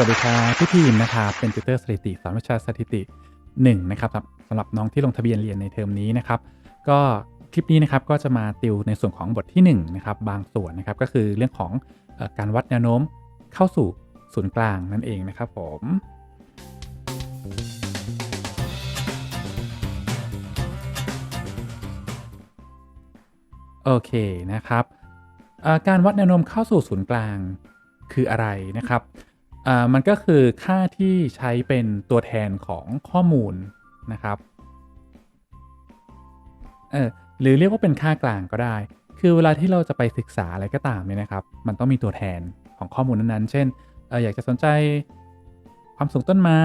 สวัสดีครับพี่พีมนะครับเป็นติวเตอร์สถิติสอนวิชาสถิติ1นะครับสำหรับน้องที่ลงทะเบียนเรียนในเทอมนี้นะครับก็คลิปนี้นะครับก็จะมาติวในส่วนของบทที่1นะครับบางส่วนนะครับก็คือเรื่องของอการวัดแนวโน้มเข้าสู่ศูนย์กลางนั่นเองนะครับผมโอเคนะครับการวัดแนวโน้มเข้าสู่ศูนย์กลางคืออะไรนะครับ มันก็คือค่าที่ใช้เป็นตัวแทนของข้อมูลนะครับเออหรือเรียกว่าเป็นค่ากลางก็ได้ คือเวลาที่เราจะไปศึกษาอะไรก็ตามเนี่ยนะครับ มันต้องมีตัวแทนของข้อมูลนั้นๆ เช่นอออยากจะสนใจความสูงต้นไม้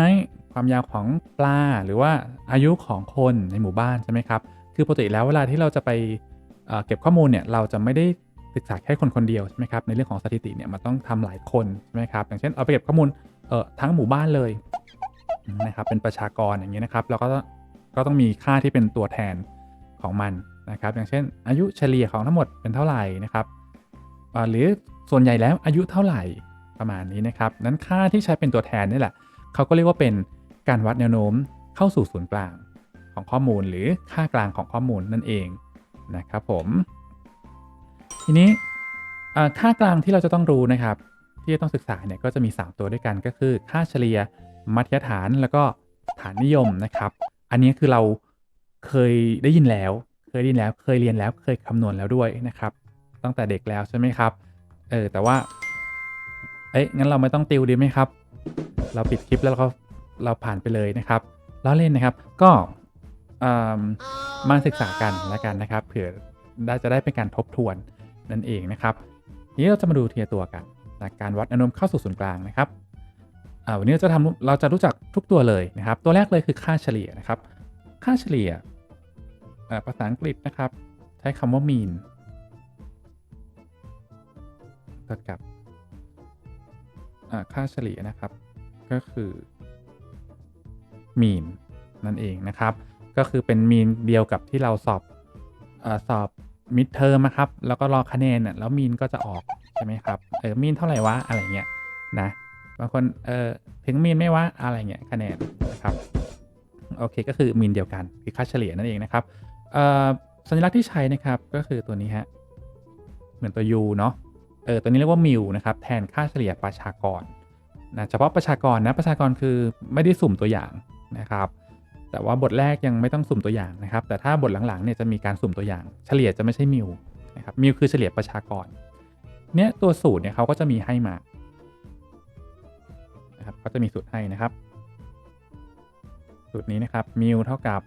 ความยาวของปลา หรือว่าอายุของคนในหมู่บ้านใช่ไหมครับ คือปกติแล้วเวลาที่เราจะไปเเก็บข้อมูลเนี่ย เราจะไม่ได้ ศึกษาแค่คนคนเดียวใช่ไหมครับในเรื่องของสถิติเนี่ยมันต้องทำหลายคนใช่ไหมครับอย่างเช่นเอาไปเก็บข้อมูลเอ่อทั้งหมู่บ้านเลยนะครับเป็นประชากรอย่างนี้ยนะครับเราก็ต้องก็ต้องมีค่าที่เป็นตัวแทนของมันนะครับ อย่างเช่น อายุเฉลี่ยของทั้งหมดเป็นเท่าไหร่นะครับหรือส่วนใหญ่แล้วอายุเท่าไหร่ประมาณนี้นะครับ นั้นค่าที่ใช้เป็นตัวแทนนี่แหละเขาก็เรียกว่าเป็นการวัดแนวโน้มเข้าสู่ศูนย์กลางของข้อมูลหรือค่ากลางของข้อมูลนั่นเองนะครับผม ทีนี้ค่ากลางที่เราจะต้องรู้นะครับ ที่จะต้องศึกษาเนี่ยก็จะมี 3 ตัวด้วยกันก็คือ ค่าเฉลี่ยมัธยฐานแล้วก็ฐานนิยมนะครับ อันนี้คือเราเคยได้ยินแล้ว เคยได้ยินแล้วเคยเรียนแล้วเคยคำนวณแล้วด้วยนะครับ ตั้งแต่เด็กแล้วใช่ไหมครับเออแต่ว่าเอ๊ะงั้นเราไม่ต้องติวดีไหมครับ เราปิดคลิปแล้วเราก็เราผ่านไปเลยนะครับล้อเล่นนะครับก็มมาศึกษากันแล้วกันนะครับ เผื่อได้จะได้เป็นการทบทวน นั่นเองนะครับทีนี้เราจะมาดูทีละตัวกันนะกการวัดแนวโน้มเข้าสู่ศูนย์กลางนะครับวันนี้เราจะทำเราจะรู้จักทุกตัวเลยนะครับ ตัวแรกเลยคือค่าเฉลี่ยนะครับ ค่าเฉลี่ยภาษาอังกฤษนะครับ ใช้คำว่า mean เท่ากับค่าเฉลี่ยนะครับ ก็คือ mean นั่นเองนะครับ ก็คือเป็น mean เดียวกับที่เราสอบอสอบ mid term นะครับ แล้วก็รอคะแนนน่ะแล้ว mean ก็จะออกใช่ไหมครับ เออ mean เท่าไหร่วะ อะไรเงี้ยนะ บางคน เออถึง mean ไม่วะ อะไรเงี้ยคะแนนนะครับโอเคก็คือ mean เดียวกันคือค่าเฉลี่ยนั่นเองนะครับเอ่อสัญลักษณ์ที่ใช้นะครับก็คือตัวนี้ฮะเหมือนตัว u เนาะเออตัวนี้เรียกว่ามิลนะครับแทนค่าเฉลี่ยประชากรนะเฉพาะประชากรนะประชากรคือไม่ได้สุ่มตัวอย่างนะครับ แต่ว่าบทแรกยังไม่ต้องสุ่มตัวอย่างนะครับ แต่ถ้าบทหลังๆเนี่ยจะมีการสุ่มตัวอย่าง เฉลี่ยจะไม่ใช่มิลนะครับมิลคือเฉลี่ยประชากร เนี่ยตัวสูตรเนี่ยเขาก็จะมีให้มานะครับก็จะมีสูตรให้นะครับ สูตรนี้นะครับมิลเท่ากับ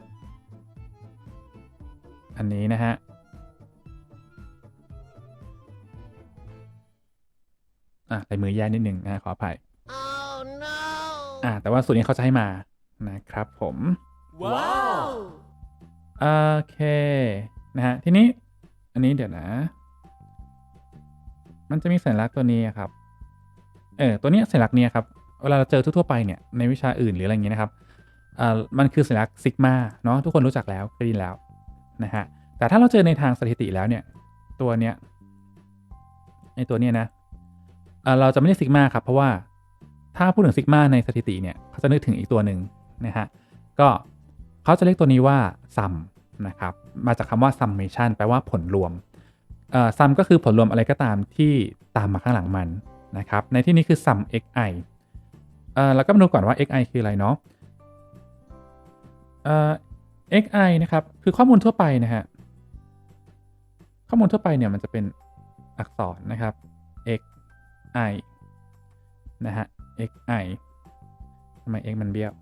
อันนี้นะฮะอะใส่มือแย่นิดนึงนะขออภัย Oh no! อ่าแต่ว่าสูตรนี้เขาจะให้มานะครับผม Wow! โอเคนะฮะทีนี้อันนี้เดี๋ยวนะ มันจะมีสัญลักษณ์ตัวนี้ครับเออตัวนี้สัญลักษณ์นี้ครับเวลาเราเจอทั่วๆไปเนี่ยในวิชาอื่นหรืออะไรอย่างเงี้ยนะครับอ่ามันคือสัญลักษณ์ซิกมาเนาะทุกคนรู้จักแล้วเคยได้ยินแล้วนะฮะแต่ถ้าเราเจอในทางสถิติแล้วเนี่ยตัวเนี้ยไอตัวเนี้ยนะอ่าเราจะไม่เรียกซิกมาครับเพราะว่าถ้าพูดถึงซิกมาในสถิติเนี่ยเขาจะนึกถึงอีกตัวหนึ่งนะฮะก็ เขาจะเรียกตัวนี้ว่า sum นะครับมาจากคำว่า summation แปลว่าผลรวมเอ่อ sum ก็คือผลรวมอะไรก็ตามที่ตามมาข้างหลังมันนะครับในที่นี้คือ sum xi เอ่อเราก็มาดูก่อนว่า xi คืออะไรเนาะเอ่อ xi นะครับคือข้อมูลทั่วไปนะฮะข้อมูลทั่วไปเนี่ยมันจะเป็นอักษรนะครับ xi นะฮะ xi ทำไม x มันเบี้ยว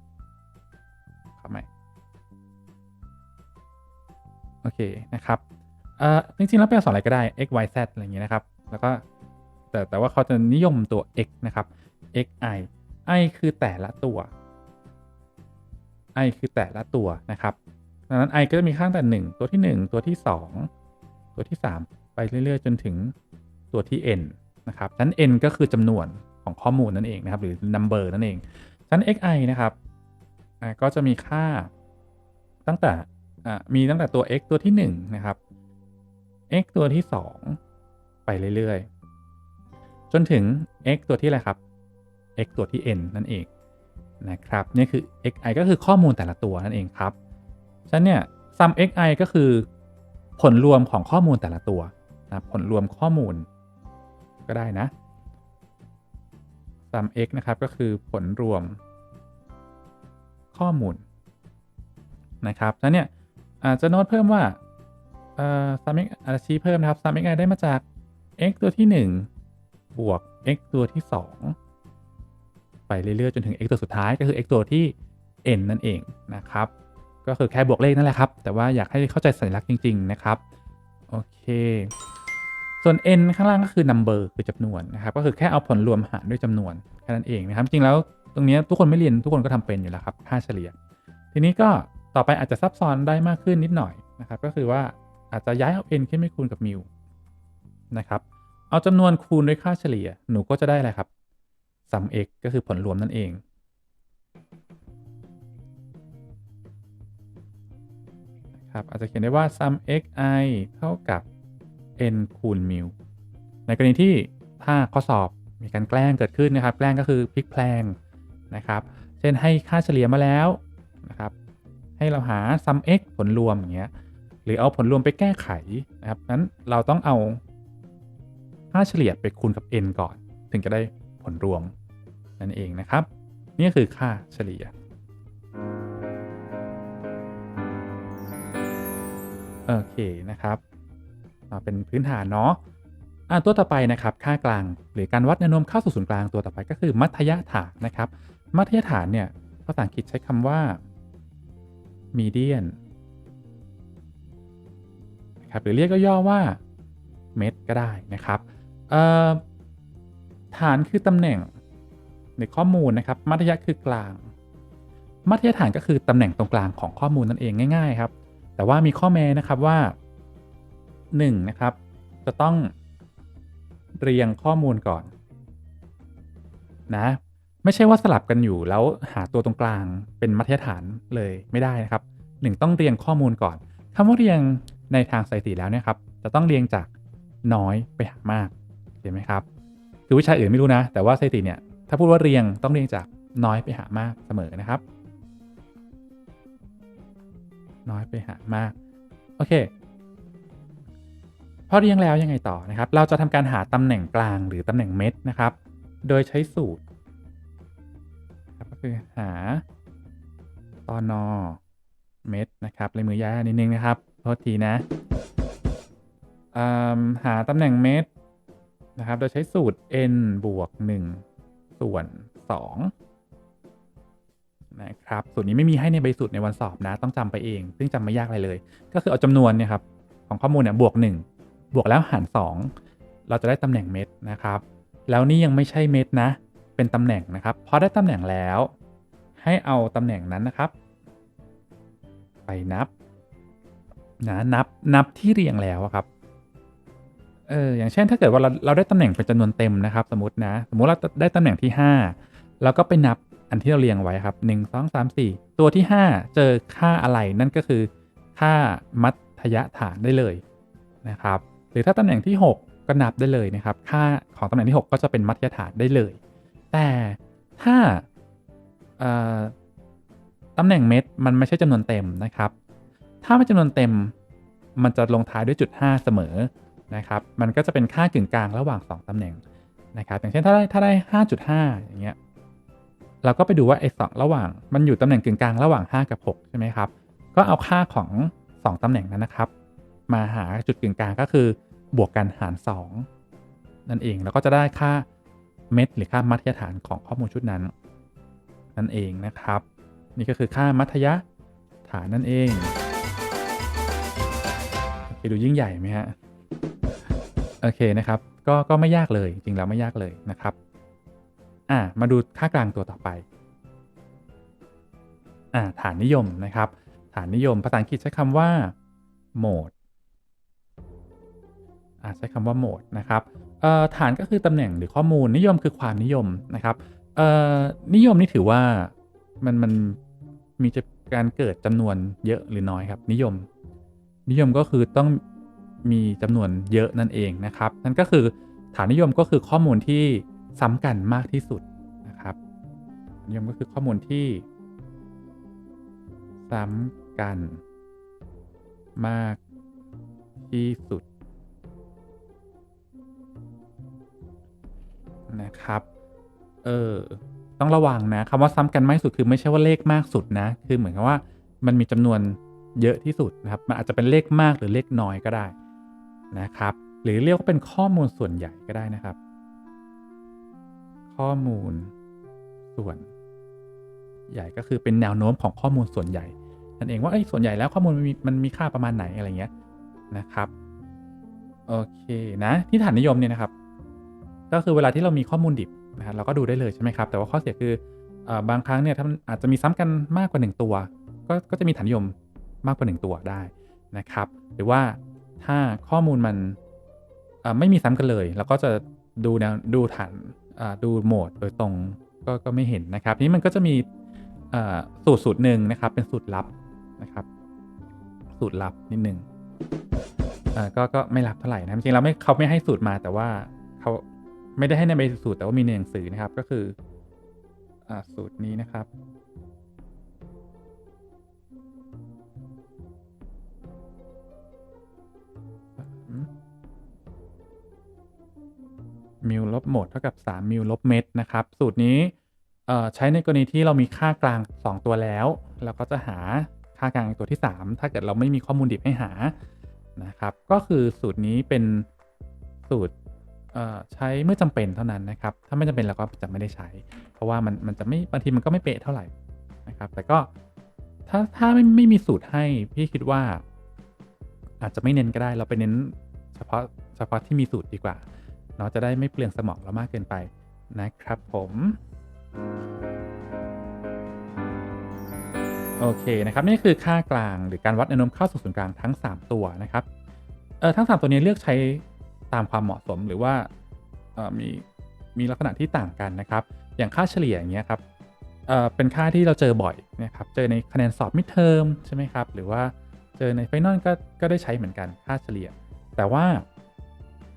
เคนะครับเอ่อจริงๆแล้วเป็นอักษรอะไรก็ได้ x y z อะไรอย่างเงี้ยนะครับ แล้วก็แต่แต่ว่าเขาจะนิยมตัว x นะครับ x i i คือแต่ละตัว i คือแต่ละตัวนะครับดังนั้น i ก็จะมีข้างแต่ 1 ตัวที่ 1 ตัวที่ 2 ตัวที่ 3 ไปเรื่อยๆ จนถึงตัวที่ n นะครับฉะนั้น n ก็คือจำนวนของข้อมูลนั่นเองนะครับ หรือ number นั่นเองฉะนั้น xi นะครับก็จะมีค่าตั้งแต่ อะมีตั้งแต่ตัว x ตัวที่ 1 นะครับ x ตัวที่ 2 ไปเรื่อยๆ จนถึง x ตัวที่อะไรครับ x ตัวที่ n นั่นเองนะครับนี่คือ xi ก็คือข้อมูลแต่ละตัวนั่นเองครับฉะนั้นเนี่ย sum xi ก็คือผลรวมของข้อมูลแต่ละตัวนะผลรวมข้อมูลก็ได้นะ sum x นะครับก็คือผลรวมข้อมูลนะครับฉะนั้นเนี่ย อาจจะโน้ตเพิ่มว่าเอ่อ sum x อาจจะชี้เพิ่มนะครับ sum xi ได้มาจาก x ตัวที่ 1 บวก x ตัวที่ 2 ไปเรื่อยๆ จนถึง x ตัวสุดท้ายก็คือ x ตัวที่ n นั่นเองนะครับ ก็คือแค่บวกเลขนั่นแหละครับ แต่ว่าอยากให้เข้าใจสัญลักษณ์จริง ๆ นะครับ โอเค ส่วน n ข้างล่างก็คือ number คือจำนวนนะครับ ก็คือแค่เอาผลรวมหารด้วยจำนวนแค่นั้นเองนะครับ จริงแล้วตรงนี้ทุกคนไม่เรียนทุกคนก็ทำเป็นอยู่แล้วครับค่าเฉลี่ย ทีนี้ก็ ต่อไปอาจจะซับซ้อนได้มากขึ้นนิดหน่อยนะครับ ก็คือว่าอาจจะย้ายเอา n ขึ้นไปคูณกับ mu นะครับ เอาจำนวนคูณด้วยค่าเฉลี่ย หนูก็จะได้อะไรครับ sum x ก็คือผลรวมนั่นเองนะครับอาจจะเขียนได้ว่า sum xi เท่ากับ n คูณ mu ในกรณีที่ถ้าข้อสอบมีการแกล้งเกิดขึ้นนะครับ แกล้งก็คือพลิกแพลงนะครับ เช่นให้ค่าเฉลี่ยมาแล้วนะครับ ให้เราหา sum x ผลรวมอย่างเงี้ยหรือเอาผลรวมไปแก้ไขนะครับนั้นเราต้องเอาค่าเฉลี่ยไปคูณกับ n ก่อน ถึงจะได้ผลรวมนั่นเองนะครับ นี่คือค่าเฉลี่ยโอเคนะครับอ่าเป็นพื้นฐานเนาะอ่าตัวต่อไปนะครับ ค่ากลางหรือการวัดแนวโน้มเข้าสู่ศูนย์กลางตัวต่อไปก็คือมัธยฐานนะครับ มัธยฐานเนี่ยภาษาอังกฤษใช้คำว่า median นะครับหรือเรียกก็ย่อว่าเม็ดก็ได้นะครับฐานคือตำแหน่งในข้อมูลนะครับ มัธยะคือกลาง มัธยฐานก็คือตำแหน่งตรงกลางของข้อมูลนั่นเองง่าย ๆ ครับ แต่ว่ามีข้อแม้นะครับว่า1นะครับ จะต้องเรียงข้อมูลก่อนนะ ไม่ใช่ว่าสลับกันอยู่แล้วหาตัวตรงกลางเป็นมัธยฐานเลยไม่ได้นะครับ1ต้องเรียงข้อมูลก่อนคำว่าเรียงในทางสถิติแล้วเนี่ยครับจะต้องเรียงจากน้อยไปหามากเห็นไหมครับคือวิชาอื่นไม่รู้นะ แต่ว่าสถิติเนี่ยถ้าพูดว่าเรียงต้องเรียงจากน้อยไปหามากเสมอนะครับ น้อยไปหามากโอเคพอเรียงแล้วยังไงต่อนะครับ เราจะทำการหาตำแหน่งกลางหรือตำแหน่งเม็ดนะครับ โดยใช้สูตร คือหาตอนอเม็ดนะครับเลยมือยานิดนึงนะครับโทษทีนะหาตำแหน่งเม็ดนะครับ โดยใช้สูตร n บวก 1 ส่วน 2 นะครับ สูตรนี้ไม่มีให้ในใบสูตรในวันสอบนะ ต้องจำไปเอง ซึ่งจำไม่ยากอะไรเลย ก็คือเอาจำนวนเนี่ยครับของข้อมูลเนี่ยบวก 1 บวกแล้วหาร 2 เราจะได้ตำแหน่งเม็ดนะครับ แล้วนี่ยังไม่ใช่เม็ดนะ เป็นตำแหน่งนะครับพอได้ตำแหน่งแล้ว ให้เอาตำแหน่งนั้นนะครับ ไปนับนะนับนับที่เรียงแล้วครับเอออย่างเช่นถ้าเกิดว่าเราเราได้ตำแหน่งเป็นจำนวนเต็มนะครับ สมมตินะสมมติเราได้ตำแหน่งที่ 5 แล้วก็ไปนับอันที่เราเรียงไว้ครับ 1 2 3 4 ตัวที่ 5 เจอค่าอะไรนั่นก็คือ ค่ามัธยฐานได้เลยนะครับ หรือถ้าตำแหน่งที่ 6 ก็นับได้เลยนะครับ ค่าของตำแหน่งที่ 6 ก็จะเป็นมัธยฐานได้เลย แต่ถ้าตำแหน่งเม็ดมันไม่ใช่จำนวนเต็มนะครับ ถ้าเป็นจำนวนเต็มมันจะลงท้ายด้วยจุด 5 เสมอนะครับ มันก็จะเป็นค่ากึ่งกลางระหว่าง 2ตำแหน่งนะครับ อย่างเช่นถ้าได้ถ้าได้ 5.5 อย่างเงี้ย เราก็ไปดูว่าไอ้สองระหว่าง มันอยู่ตำแหน่งกึ่งกลางระหว่าง 5 กับ 6 ใช่ไหมครับ ก็เอาค่าของ 2ตำแหน่งนั้นนะครับ มาหาจุดกึ่งกลางก็คือบวกกันหาร 2 นั่นเอง แล้วก็จะได้ค่า เม็ดหรือค่ามัธยฐานของข้อมูลชุดนั้น นั่นเองนะครับ นี่ก็คือค่ามัธยฐานนั่นเองโอเคดูยิ่งใหญ่ไหมฮะโอเคนะครับก็ก็ไม่ยากเลยจริงแล้วไม่ยากเลยนะครับอ่ามาดูค่ากลางตัวต่อไปอ่าฐานนิยมนะครับ ฐานนิยมภาษาอังกฤษใช้คำว่า mode อ่าใช้คำว่า mode นะครับ ฐานก็คือตำแหน่งหรือข้อมูลนิยมคือความนิยมนะครับเอ่อนิยมนี่ถือว่ามันมันมีการเกิดจำนวนเยอะหรือน้อยครับ นิยม นิยมก็คือต้องมีจำนวนเยอะนั่นเองนะครับ นั่นก็คือฐานนิยมก็คือข้อมูลที่ซ้ำกันมากที่สุดนะครับนนิยมก็คือข้อมูลที่ ซ้ำกันมากที่สุด นะครับ เออ ต้องระวังนะคำว่าซ้ำกันมากสุดคือไม่ใช่ว่าเลขมากสุดนะ คือเหมือนกับว่ามันมีจำนวนเยอะที่สุดนะครับ มันอาจจะเป็นเลขมากหรือเลขน้อยก็ได้นะครับ หรือเรียกว่าเป็นข้อมูลส่วนใหญ่ก็ได้นะครับ ข้อมูลส่วนใหญ่ก็คือเป็นแนวโน้มของข้อมูลส่วนใหญ่นั่นเองว่าเอ้ส่วนใหญ่แล้วข้อมูลมันมีมันมีค่าประมาณไหนอะไรเงี้ยนะครับ โอเคนะ ที่ฐานนิยมเนี่ยนะครับ ก็คือเวลาที่เรามีข้อมูลดิบนะฮะเราก็ดูได้เลยใช่ไหมครับ แต่ว่าข้อเสียคืออบางครั้งเนี่ยถ้ามันอาจจะมีซ้ำกันมากกว่า 1 ตัว ก็ก็จะมีฐานนิยมมากกว่า 1 ตัวได้นะครับ หรือว่าถ้าข้อมูลมันไม่มีซ้ำกันเลยเราก็จะดูแนวดูฐานดูโหมดโดยตรงก็ก็ไม่เห็นนะครับทีนี้มันก็จะมีสูตรสูตรหนึ่งนะครับ เป็นสูตรลับนะครับ สูตรลับนิดนึงเอ่อก็ก็ไม่รับเท่าไหร่นะจริงๆเราไม่เขาไม่ให้สูตรมาแต่ว่าเขา ไม่ได้ให้ในใบสูตรแต่ว่ามีในหนังสือนะครับก็คืออสูตรนี้นะครับ มิลลบโหมดเท่ากับ 3 มิลลบเมตรนะครับ สูตรนี้ใช้ในกรณีที่เรามีค่ากลาง 2 ตัวแล้ว เราก็จะหาค่ากลางตัวที่ 3 ถ้าเกิดเราไม่มีข้อมูลดิบให้หานะครับ ก็คือสูตรนี้เป็นสูตร ใช้เมื่อจำเป็นเท่านั้นนะครับ ถ้าไม่จำเป็นเราก็จะไม่ได้ใช้ เพราะว่ามันมันจะไม่บางทีมันก็ไม่เป๊ะเท่าไหร่นะครับ แต่ก็ถ้าถ้าไม่ไม่มีสูตรให้พี่คิดว่า อาจจะไม่เน้นก็ได้ เราไปเน้นเฉพาะเฉพาะที่มีสูตรดีกว่าเนาะจะได้ไม่เปลืองสมองเรามากเกินไปนะครับผมโอเคนะครับนี่คือค่ากลางหรือการวัดแนวโน้มเข้าสู่ศูนย์กลางทั้ง 3 ตัวนะครับเออทั้ง 3 ตัวนี้เลือกใช้ ตามความเหมาะสมหรือว่ามีมีลักษณะที่ต่างกันนะครับ อย่างค่าเฉลี่ยอย่างเงี้ยครับเเป็นค่าที่เราเจอบ่อยนะครับ เจอในคะแนนสอบมิดเทอมใช่ไหมครับ หรือว่าเจอในไฟนอลก็ก็ได้ใช้เหมือนกันค่าเฉลี่ย แต่ว่า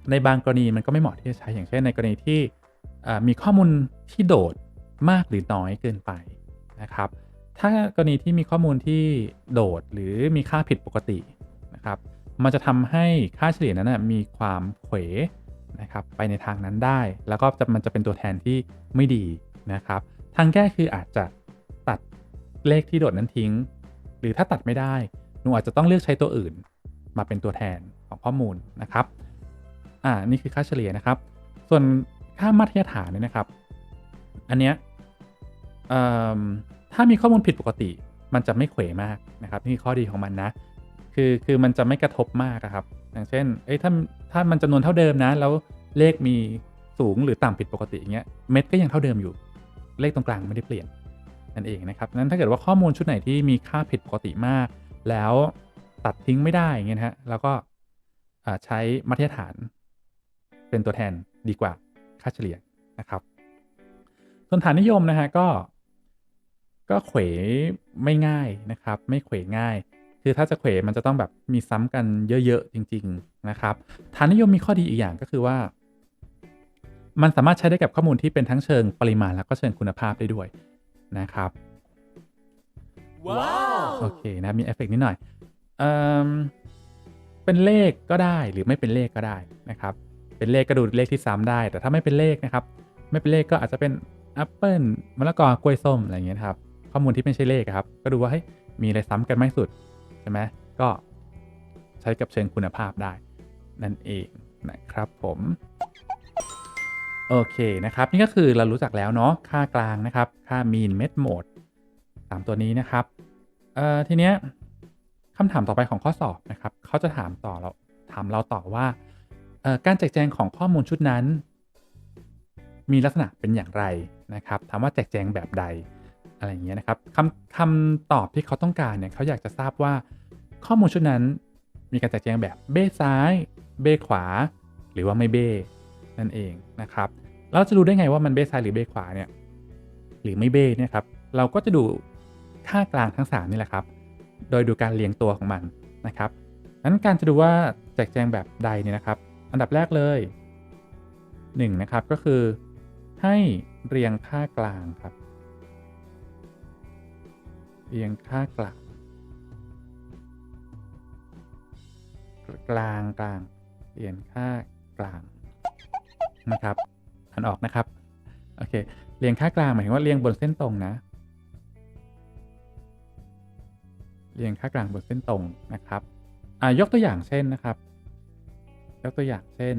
ในบางกรณีมันก็ไม่เหมาะที่จะใช้ อย่างเช่นในกรณีที่มีข้อมูลที่โดดมากหรือน้อยเกินไปนะครับ ถ้ากรณีที่มีข้อมูลที่โดดหรือมีค่าผิดปกตินะครับ มันจะทำให้ค่าเฉลี่ยนั้นนะมีความเขวนะครับไปในทางนั้นได้ แล้วก็มันจะเป็นตัวแทนที่ไม่ดีนะครับ ทางแก้คืออาจจะตัดเลขที่โดดนั้นทิ้ง หรือถ้าตัดไม่ได้หนูอาจจะต้องเลือกใช้ตัวอื่น มาเป็นตัวแทนของข้อมูลนะครับอ่านี่คือค่าเฉลี่ยนะครับ ส่วนค่ามาตรฐานเนี่ยนะครับ อันเนี้ยถ้ามีข้อมูลผิดปกติ มันจะไม่เขวมากนะครับนี่ข้อดีของมันนะ คือคือมันจะไม่กระทบมากครับ อย่างเช่นเอ้ยถ้าถ้ามันจำนวนเท่าเดิมนะ แล้วเลขมีสูงหรือต่ำผิดปกติอย่างเงี้ยเม็ดก็ยังเท่าเดิมอยู่ เลขตรงกลางไม่ได้เปลี่ยนนั่นเองนะครับนั้นถ้าเกิดว่าข้อมูลชุดไหนที่มีค่าผิดปกติมาก แล้วตัดทิ้งไม่ได้อย่างเงี้ยฮะแล้วก็ใช้มาตรฐาน เป็นตัวแทนดีกว่าค่าเฉลี่ยนะครับ ส่วนฐานนิยมนะฮะก็ ก็เขวไม่ง่ายนะครับ ไม่เขวง่าย คือถ้าจะเขวมันจะต้องแบบมีซ้ำกันเยอะๆ จริง ๆ นะครับฐานนิยมมีข้อดีอีกอย่างก็คือว่า มันสามารถใช้ได้กับข้อมูลที่เป็นทั้งเชิงปริมาณแล้วก็เชิงคุณภาพได้ด้วยนะครับว้าวโอเคนะมีเอฟเฟกต์นิดหน่อยเอิ่มเป็นเลขก็ได้หรือไม่เป็นเลขก็ได้นะครับ เป็นเลขก็ดูเลขที่ซ้ำได้ แต่ถ้าไม่เป็นเลขนะครับ ไม่เป็นเลขก็อาจจะเป็นแอปเปิลมะละกอกล้วยส้มอะไรอย่างเงี้ยนะครับ ข้อมูลที่ไม่ใช่เลขอะครับ ก็ดูว่าเฮ้ยมีอะไรซ้ำกันไหมสุดใช่ไหมก็ใช้กับเชิงคุณภาพได้ นั่นเองนะครับผมโอเคนะครับ นี่ก็คือเรารู้จักแล้วเนาะค่ากลางนะครับ ค่า mean med mode สามตัวนี้นะครับเอ่อทีเนี้ยคำถามต่อไปของข้อสอบนะครับเขาจะถามต่อเราถามเราต่อว่าการแจกแจงของข้อมูลชุดนั้น มีลักษณะเป็นอย่างไรนะครับ ถามว่าแจกแจงแบบใด อะไรอย่างเงี้ยนะครับคำคำตอบที่เขาต้องการเนี่ยเขาอยากจะทราบว่าข้อมูลชุดนั้นมีการแจกแจงแบบเบ้ซ้าย เบ้ขวา หรือว่าไม่เบ้นั่นเองนะครับเราจะรู้ได้ไงว่ามันเบ้ซ้ายหรือเบ้ขวาเนี่ยหรือไม่เบ้เนี่ยครับเราก็จะดูค่ากลางทั้ง 3 นี่แหละครับ โดยดูการเรียงตัวของมันนะครับนั้นการจะดูว่าแจกแจงแบบใดเนี่ยนะครับ อันดับแรกเลย1นะครับก็คือให้เรียงค่ากลางครับ เรียงค่ากลางกลางกลางเรียงค่ากลางนะครับอ่านออกนะครับโอเคเรียงค่ากลางหมายถึงว่าเรียงบนเส้นตรงนะ เรียงค่ากลางบนเส้นตรงนะครับอ่ายกตัวอย่างเช่นนะครับ ยกตัวอย่างเช่น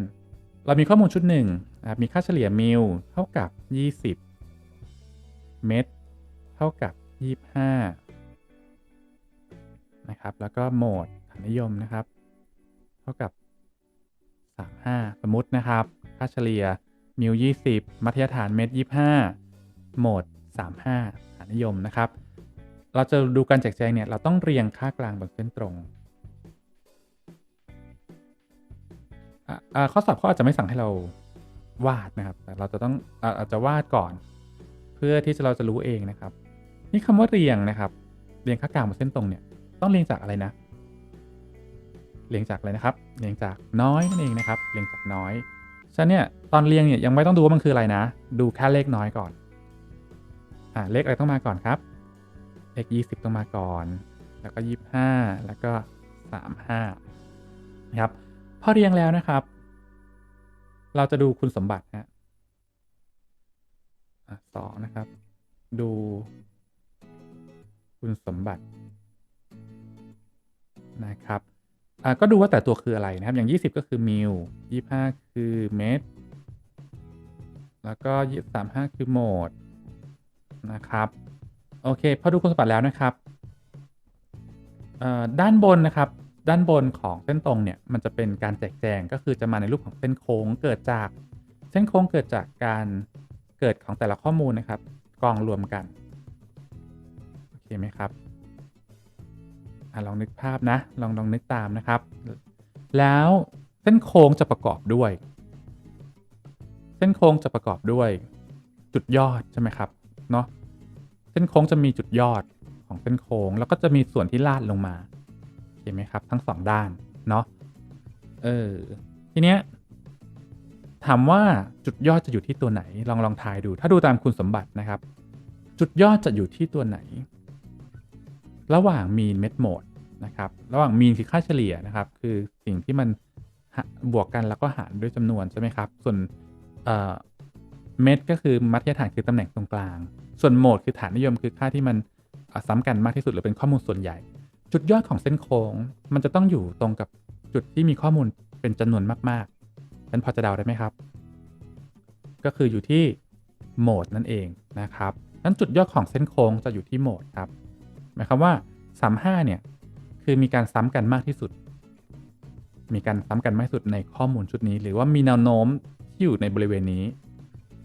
เรามีข้อมูลชุดหนึ่งนะครับมีค่าเฉลี่ยมิลเท่ากับ 20 เมตร เท่ากับ 25 นะครับ แล้วก็โหมดฐานนิยมนะครับ เท่ากับ 35 สมมตินะครับ ค่าเฉลี่ยมิล20 มัธยฐานเมตร 25 โหมด 35 ฐานนิยมนะครับ เราจะดูการแจกแจงเนี่ย เราต้องเรียงค่ากลางบนเส้นตรงข้อสอบเขาอาจจะไม่สั่งให้เราวาดนะครับ แต่เราจะต้องอาอาจจะวาดก่อน เพื่อที่จะเราจะรู้เองนะครับ นี่คำว่าเรียงนะครับ เรียงค่ากลางบนเส้นตรงเนี่ย ต้องเรียงจากอะไรนะ เรียงจากอะไรนะครับ เรียงจากน้อยนั่นเองนะครับ เรียงจากน้อย ฉะนั้นเนี่ยตอนเรียงเนี่ยยังไม่ต้องดูว่ามันคืออะไรนะ ดูแค่เลขน้อยก่อน อ่าเลขอะไรต้องมาก่อนครับ เลข20ต้องมาก่อน แล้วก็25แล้วก็35นะครับ พอเรียงแล้วนะครับ เราจะดูคุณสมบัตินะอะสองนะครับ ดู คุณสมบัตินะครับก็ดูว่าแต่ตัวคืออะไรนะครับ อย่าง 20 ก็คือมิล25 คือเมตร แล้วก็35 คือโหมดนะครับ โอเค พอดูคุณสมบัติแล้วนะครับ ด้านบนนะครับ ด้านบนของเส้นตรงเนี่ย มันจะเป็นการแจกแจงก็คือจะมาในรูปของเส้นโค้งเกิดจาก เส้นโค้งเกิดจากการเกิดของแต่ละข้อมูลนะครับ กองรวมกัน เคไหมครับอลองนึกภาพนะ ลองลองนึกตามนะครับ แล้วเส้นโค้งจะประกอบด้วย เส้นโค้งจะประกอบด้วยจุดยอดใช่ไหมครับเนาะเส้นโค้งจะมีจุดยอดของเส้นโค้ง แล้วก็จะมีส่วนที่ลาดลงมาเห็นไหมครับ ทั้งสองด้านเนาะเออทีเนี้ยถามว่าจุดยอดจะอยู่ที่ตัวไหน ลองลองทายดู ถ้าดูตามคุณสมบัตินะครับ จุดยอดจะอยู่ที่ตัวไหน ระหว่างมีนเม็ดโหมดนะครับระหว่างมีนคือค่าเฉลี่ยนะครับ คือสิ่งที่มันบวกกันแล้วก็หารด้วยจำนวนใช่ไหมครับ ส่วนเม็ดก็คือมัธยฐานคือตำแหน่งตรงกลาง ส่วนโหมดคือฐานนิยมคือค่าที่มันซ้ำกันมากที่สุดหรือเป็นข้อมูลส่วนใหญ่ จุดยอดของเส้นโค้ง มันจะต้องอยู่ตรงกับจุดที่มีข้อมูลเป็นจำนวนมากๆนั้นพอจะเดาได้ไหมครับ ก็คืออยู่ที่โหมดนั่นเองนะครับนั้นจุดยอดของเส้นโค้งจะอยู่ที่โหมดครับ มายความว่า 35 เนี่ย คือมีการซ้ำกันมากที่สุด มีการซ้ำกันมากที่สุดในข้อมูลชุดนี้ หรือว่ามีแนวโน้มที่อยู่ในบริเวณนี้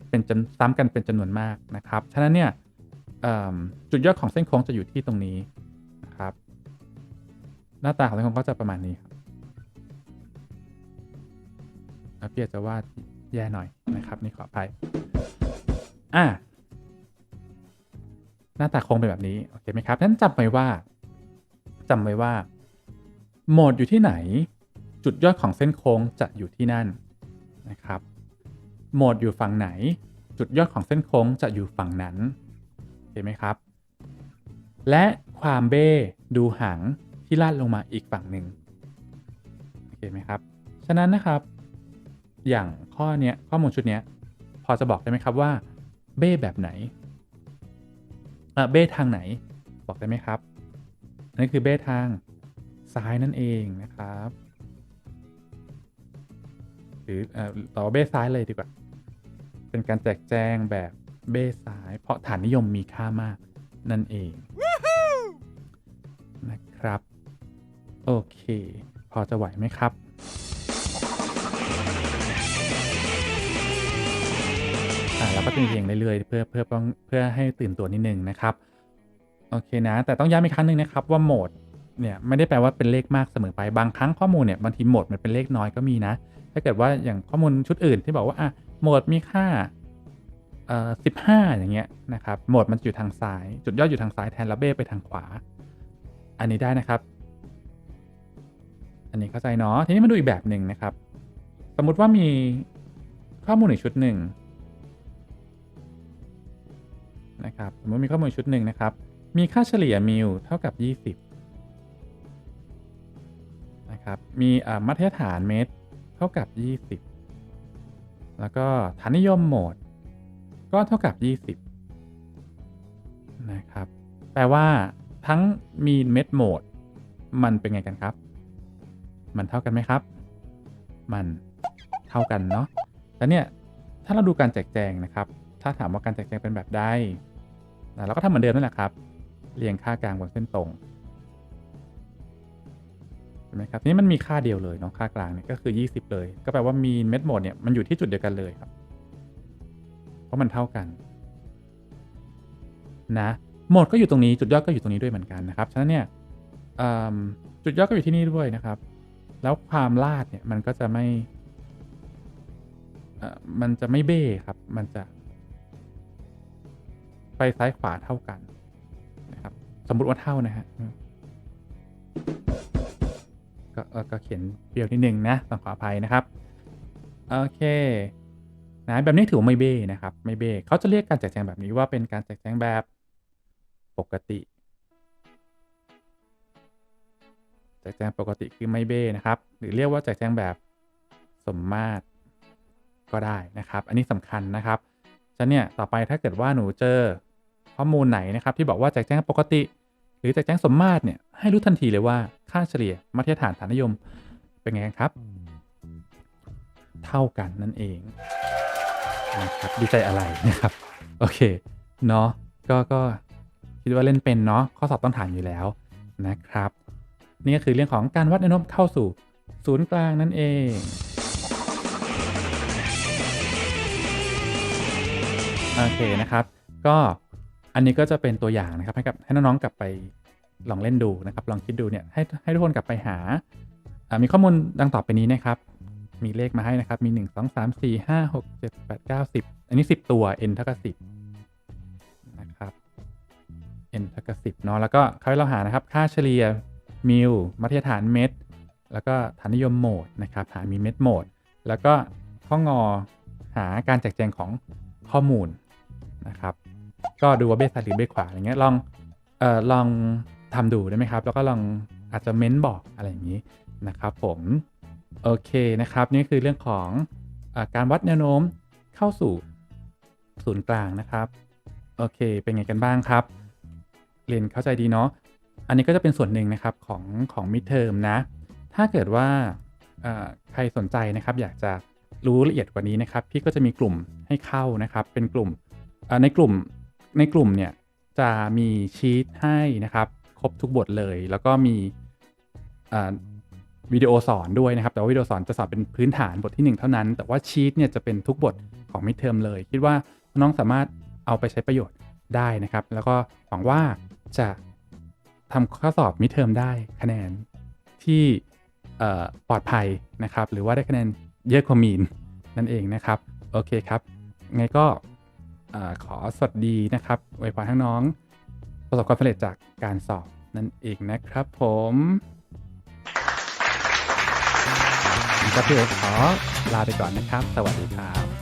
เป็นจำซ้ำกันเป็นจำนวนมากนะครับ ฉะนั้นเนี่ยจุดยอดของเส้นโค้งจะอยู่ที่ตรงนี้นะครับ หน้าตาของเส้นโค้งก็จะประมาณนี้ครับพี่อาจจะวาดแย่หน่อยนะครับ นี่ขออภัยอะ หน้าตาโค้งเป็นแบบนี้โอเคไหมครับนั้นจำไว้ว่าจำไว้ว่าโหมดอยู่ที่ไหน จุดยอดของเส้นโค้งจะอยู่ที่นั่นนะครับโหมดอยู่ฝั่งไหน จุดยอดของเส้นโค้งจะอยู่ฝั่งนั้นโอเคไหมครับ และความเบ้ดูหางที่ลาดลงมาอีกฝั่งหนึ่งโอเคไหมครับ ฉะนั้นนะครับ อย่างข้อเนี้ยข้อมูลชุดเนี้ยพอจะบอกได้ไหมครับว่า เบ้แบบไหน เออเบ้ทางไหนบอกได้ไหมครับอันนี้คือเบ้ทางซ้ายนั่นเองนะครับ หรือเอ่อต่อเบ้ซ้ายเลยดีกว่า เป็นการแจกแจงแบบเบ้ซ้าย เพราะฐานนิยมมีค่ามากนั่นเองนะครับ โอเค พอจะไหวไหมครับ อ่าเราก็จะมีเพลงเรื่อยๆเพื่อเพื่อป้องเพื่อให้ตื่นตัวนิดนึงนะครับโอเคนะ แต่ต้องย้ำอีกครั้งหนึ่งนะครับว่าโหมดเนี่ยไม่ได้แปลว่าเป็นเลขมากเสมอไปบางครั้งข้อมูลเนี่ยบางทีโหมดมันเป็นเลขน้อยก็มีนะ ถ้าเกิดว่าอย่างข้อมูลชุดอื่นที่บอกว่าอะโหมดมีค่าเอ่อสิบห้าอย่างเงี้ยนะครับโหมดมันอยู่ทางซ้าย จุดยอดอยู่ทางซ้ายแทนแล้วเบ้ไปทางขวา อันนี้ได้นะครับ อันนี้เข้าใจเนาะทีนี้มาดูอีกแบบหนึ่งนะครับ สมมุติว่ามีข้อมูลอีกชุดหนึ่ง นะครับสมมติมีข้อมูลชุดหนึ่งนะครับ มีค่าเฉลี่ยมิลเท่ากับ 20นะครับมีมาตรฐานเมตรเท่ากับ 20 แล้วก็ฐานนิยมโหมด ก็เท่ากับ 20นะครับแปลว่าทั้งมีเม็ดโหมด มันเป็นไงกันครับ มันเท่ากันไหมครับ มันเท่ากันเนาะแล้วเนี่ยถ้าเราดูการแจกแจงนะครับ ถ้าถามว่าการแจกแจงเป็นแบบใด นะเราก็ทำเหมือนเดิมนั่นแหละครับ เรียงค่ากลางบนเส้นตรงเห็นไหมครับนี่มันมีค่าเดียวเลยเนาะค่ากลางเนี่ยก็คือ 20 เลย ก็แปลว่ามีเม็ดโหมดเนี่ยมันอยู่ที่จุดเดียวกันเลยครับ เพราะมันเท่ากัน นะโหมดก็อยู่ตรงนี้จุดยอดก็อยู่ตรงนี้ด้วยเหมือนกันนะครับฉะนั้นเนี่ยจุดยอดก็อยู่ที่นี่ด้วยนะครับ แล้วความลาดเนี่ยมันก็จะไม่เออมันจะไม่เบ้ครับ มันจะ ซ้ายขวาเท่ากันนะครับ สมมุติว่าเท่านะฮะก็เอ่อก็เขียนเปรียวนิดนึงนะต้องขออภัยนะครับ โอเคนะแบบนี้ถือว่าไม่เบ้นะครับ ไม่เบ้เขาจะเรียกการแจกแจงแบบนี้ว่าเป็นการแจกแจงแบบปกติ แจกแจงปกติคือไม่เบ้นะครับ หรือเรียกว่าแจกแจงแบบสมมาตรก็ได้นะครับ อันนี้สำคัญนะครับฉะนั้นเนี่ยต่อไปถ้าเกิดว่าหนูเจอ ข้อมูลไหนนะครับที่บอกว่าแจกแจงปกติ หรือแจกแจงสมมาตรเนี่ยให้รู้ทันทีเลยว่าค่าเฉลี่ยมาตรฐานฐานนิยมเป็นไงครับ เท่ากันนั่นเองนะครับดีใจอะไรนะครับ โอเคเนาะก็ก็คิดว่าเล่นเป็นเนาะข้อสอบต้องถามอยู่แล้วนะครับ นี่ก็คือเรื่องของการวัดแนวโน้มเข้าสู่ศูนย์กลางนั่นเองโอเคนะครับ ก็ อันนี้ก็จะเป็นตัวอย่างนะครับให้กับให้น้องๆกลับไปลองเล่นดูนะครับ ลองคิดดูเนี่ยให้ให้ทุกคนกลับไปหาามีข้อมูลดังต่อไปนี้นะครับ มีเลขมาให้นะครับ มี 1 2 3 4 5 6 7 8 9 10 อันนี้ 10 ตัว n เท่ากับ10นะครับ n เท่ากับ10เนาะแล้วก็เขาให้เราหานะครับ ค่าเฉลี่ยมิลมาตรฐานเม็ดแล้วก็ฐานนิยมโหมดนะครับหามีเม็ดโหมด แล้วก็ข้องอหาการแจกแจงของข้อมูลนะครับ ก็ดูว่าเบสซ้ายหรือเบสขวาอย่างเงี้ยลองเอ่อลองทำดูได้ไหมครับ แล้วก็ลองอาจจะเม้นบอกอะไรอย่างนี้นะครับผม โอเคนะครับ นี่คือเรื่องของอการวัดแนวโน้มเข้าสู่ศูนย์กลางนะครับ โอเค เป็นไงกันบ้างครับ เรียนเข้าใจดีเนาะอันนี้ก็จะเป็นส่วนหนึ่งนะครับของของมิดเทอมนะ ถ้าเกิดว่าใครสนใจนะครับอยากจะรู้ละเอียดกว่านี้นะครับ พี่ก็จะมีกลุ่มให้เข้านะครับ เป็นกลุ่มในกลุ่ม ในกลุ่มเนี่ยจะมีชีตให้นะครับ ครบทุกบทเลย แล้วก็มีวิดีโอสอนด้วยนะครับ แต่ว่าวิดีโอสอนจะสอนเป็นพื้นฐานบทที่ 1 เท่านั้น แต่ว่าชีตเนี่ยจะเป็นทุกบทของมิดเทอมเลย คิดว่าน้องสามารถเอาไปใช้ประโยชน์ได้นะครับ แล้วก็หวังว่าจะทำข้อสอบมิดเทอมได้คะแนนที่ปลอดภัยนะครับ หรือว่าได้คะแนนเยอะกว่ามีนนั่นเองนะครับ โอเคครับไงก็ อขอสวัสดีนะครับไว้พรทั้งน้อง ประสบความสำเร็จจากการสอบนั่นเองนะครับผมก็พี่เอ๋ขอลาไปก่อนนะครับ สวัสดีครับ